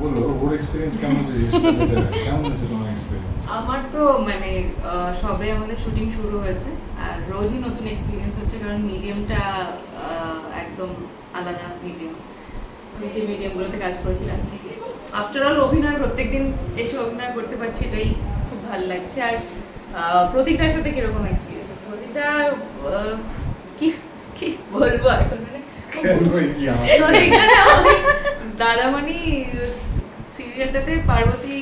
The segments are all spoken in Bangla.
কেমন হচ্ছে তোমার এক্সপিরিয়েন্স আমার তো মানে সবে আমাদের শুটিং শুরু হয়েছে আর রোজই নতুন এক্সপিরিয়েন্স হচ্ছে কারণ মিডিয়ামটা একদম আলাদা মিডিয়াম আমি যে মিডিয়ামগুলোতে কাজ করেছিলাম। থেকে আফটার অল অভিনয় প্রত্যেকদিন এসে অভিনয় করতে পারছি এটাই খুব ভালো লাগছে। আর আহ, প্রতীকটার সাথে কীরকম এক্সপিরিয়েন্স আছে প্রতীকটা আহ, কি কি বলব এখন মানে? খুব কেন? সিরিয়ালটাতে পার্বতী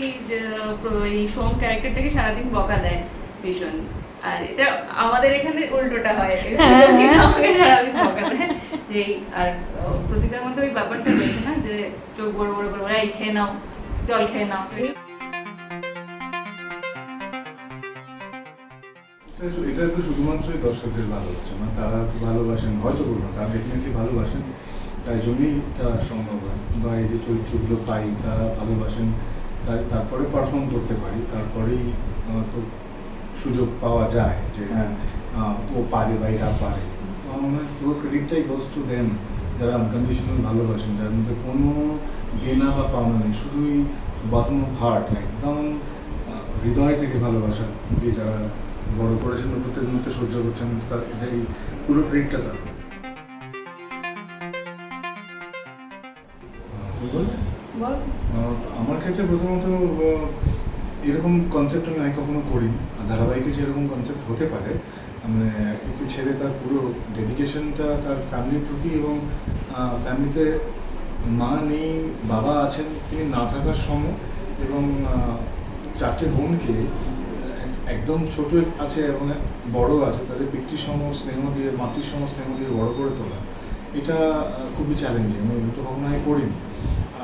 এই সোম ক্যারেক্টারটাকে সারাদিন বকা দেয় ভীষণ। আর এটা আমাদের এখানে উল্টোটা হয়। আমাকে সারাদিন বকা দেয়। যে আর প্রতীকের মধ্যে ওই ব্যাপারটা রয়েছে না যে চোখ বড় বড় করে এই খেয়ে নাও জল খেয়ে নাও। এটা তো শুধুমাত্রই দর্শকদের ভালোবাসা মানে তারা তো ভালোবাসেন হয়তো বলব তারা ডেফিনেটলি ভালোবাসেন। তাই জন্যই এটা সম্ভব হয়। বা এই যে চরিত্রগুলো পাই তারা ভালোবাসেন তাই তারপরে পারফর্ম করতে পারি, তারপরেই তো সুযোগ পাওয়া যায় যে হ্যাঁ ও পারে বা এরা পারে। আমার মনে হয় পুরো ক্রেডিটটাই গোজ টু দেম যারা আনকন্ডিশনাল ভালোবাসেন যার মধ্যে কোনো দেনা বা পাওনা নেই, শুধুই বটম অফ হার্ট একদম হৃদয় থেকে ভালোবাসা দিয়ে যারা বড় করেছেন প্রত্যেক মুহূর্তে সহ্য করছেন, তার, এটাই পুরো ক্রেডিটটা তার আমার ক্ষেত্রে প্রথমত এরকম কনসেপ্ট আমি কখনো করিনি। আর ধারাবাহিকে যেরকম কনসেপ্ট হতে পারে মানে একটি ছেলে তার পুরো ডেডিকেশনটা তার ফ্যামিলির প্রতি এবং ফ্যামিলিতে মা নেই, বাবা আছেন, তিনি না থাকার সময় এবং চারটে বোনকে একদম ছোট আছে এবং বড় আছে, তাদের পিতৃসম স্নেহ দিয়ে, মাতৃসম স্নেহ দিয়ে বড় করে তোলা, এটা খুবই চ্যালেঞ্জিং আমি তো কখনো করিনি।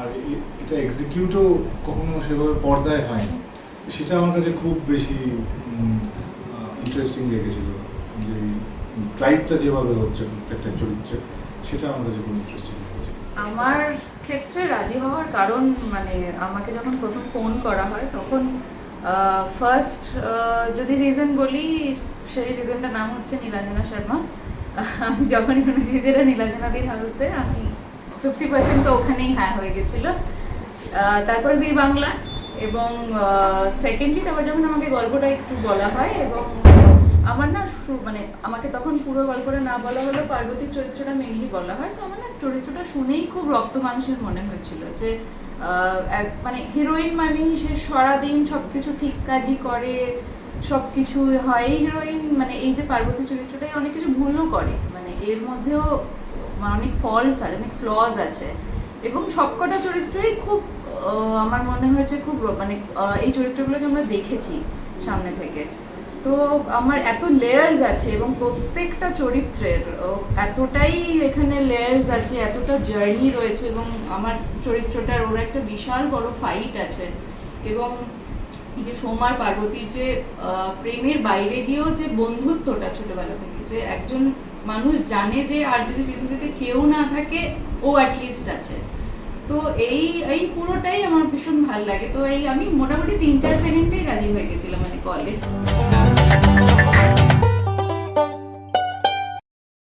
আর এটা এক্সিকিউটও কখনো সেভাবে পর্দায় হয় না সেটা আমার কাছে খুব বেশি ইন্টারেস্টিং লেগেছিল। যে ড্রাইভটা যেভাবে হচ্ছে প্রত্যেকটা চরিত্রে সেটা আমার কাছে খুব ইন্টারেস্টিং আমার ক্ষেত্রে রাজি হওয়ার কারণ মানে আমাকে যখন প্রথম ফোন করা হয়, তখন ফার্স্ট যদি রিজন বলি, সেই রিজনটার নাম হচ্ছে নীলাঞ্জনা শর্মা। আমি যখনই শুনেছি যেটা নীলাঞ্জনাদির হাউসে আমি ফিফটি পার্সেন্ট তো ওখানেই হ্যাঁ হয়ে গেছিল। তারপর জি বাংলা এবং সেকেন্ডলি তারপর যখন আমাকে গল্পটা একটু বলা হয় এবং আমার না মানে আমাকে তখন পুরো গল্পটা না বলা হলো পার্বতীর চরিত্রটা মেনলি বলা হয়, তো আমার না চরিত্রটা শুনেই খুব রক্ত মাংসের মনে হয়েছিল যে মানে হিরোইন মানেই সে সারাদিন সব কিছু ঠিক কাজই করে সব কিছু হয় হিরোইন মানে এই যে পার্বতী চরিত্রটাই অনেক কিছু ভুলও করে মানে এর মধ্যেও মানে অনেক ফলস আছে, অনেক ফ্লজ আছে। এবং সবকটা চরিত্রই খুব আমার মনে হয়েছে খুব মানে এই চরিত্রগুলোকে আমরা দেখেছি সামনে থেকে। তো আমার এত লেয়ার্স আছে এবং প্রত্যেকটা চরিত্রের এতটাই এখানে লেয়ার্স আছে, এতটা জার্নি রয়েছে এবং আমার চরিত্রটার ওর একটা বিশাল বড় ফাইট আছে। এবং যে সোমার পার্বতীর যে প্রেমের বাইরে গিয়েও যে বন্ধুত্বটা ছোটবেলা থেকে, যে একজন মানুষ জানে যে আর যদি পৃথিবীতে কেউ না থাকে, ও অ্যাটলিস্ট আছে। তো এই এই পুরোটাই আমার ভীষণ ভালো লাগে। তো এই আমি মোটামুটি তিন চার সেকেন্ডেই রাজি হয়ে গেছিলাম মানে কলে